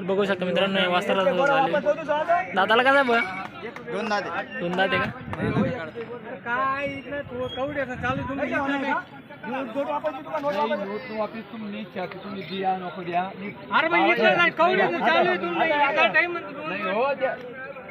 बघू शकता मित्रांनो हे वासराला झाले. दादाला काय बघ दोन दादे. दोन दात आहे का? काय चालू वापिस तुम्ही तुम्ही द्या नको द्या. अरे चालू आहे तुम्ही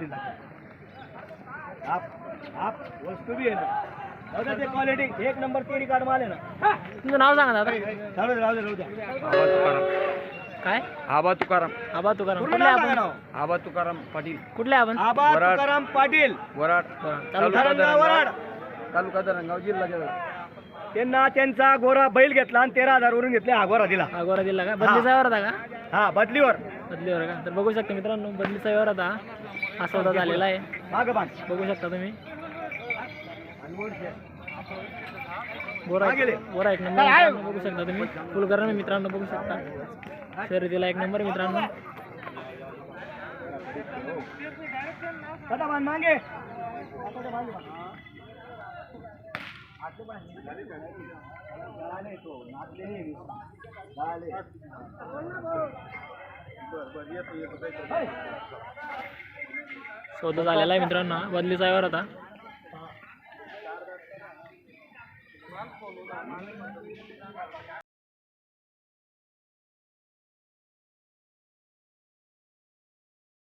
दिला. आप आप वस्तू बी आहे ना. ते क्वालिटी एक नंबर तेरी कार्ड माले ना. तुमचं नाव सांगा दादा चालू दे, राहू दे, राहू द्या. काय? आबा तुकाराम. आबा तुकाराम. पूर्ण कुठले नाव आपण. आबा तुकाराम पाटील. कुठले आपण? आबा वराड. तुकाराम पाटील. वराड. तालुका धरणगाव वराड. तालुका धरणगाव जिल्हा जळगाव त्यांना त्यांचा गोरा बैल घेतला आणि तेरा हजार वरून घेतले हा गोरा दिला. अगोरा दिला का? बदलीचा होता का? हा बदलीवर. बदलीवर का? तर बघू शकता मित्रांनो बदलीचा व्यवहार आता हा सौदा झालेला आहे. बघू शकता तुम्ही. बोरा बोरा एक नंबर बघू शकता तुम्ही. फुल मित्रांनो बघू शकता. शर्यतीला एक नंबर मित्रांनो. मागे सौदा झालेला आहे मित्रांनो. बदली बदलीचा आता.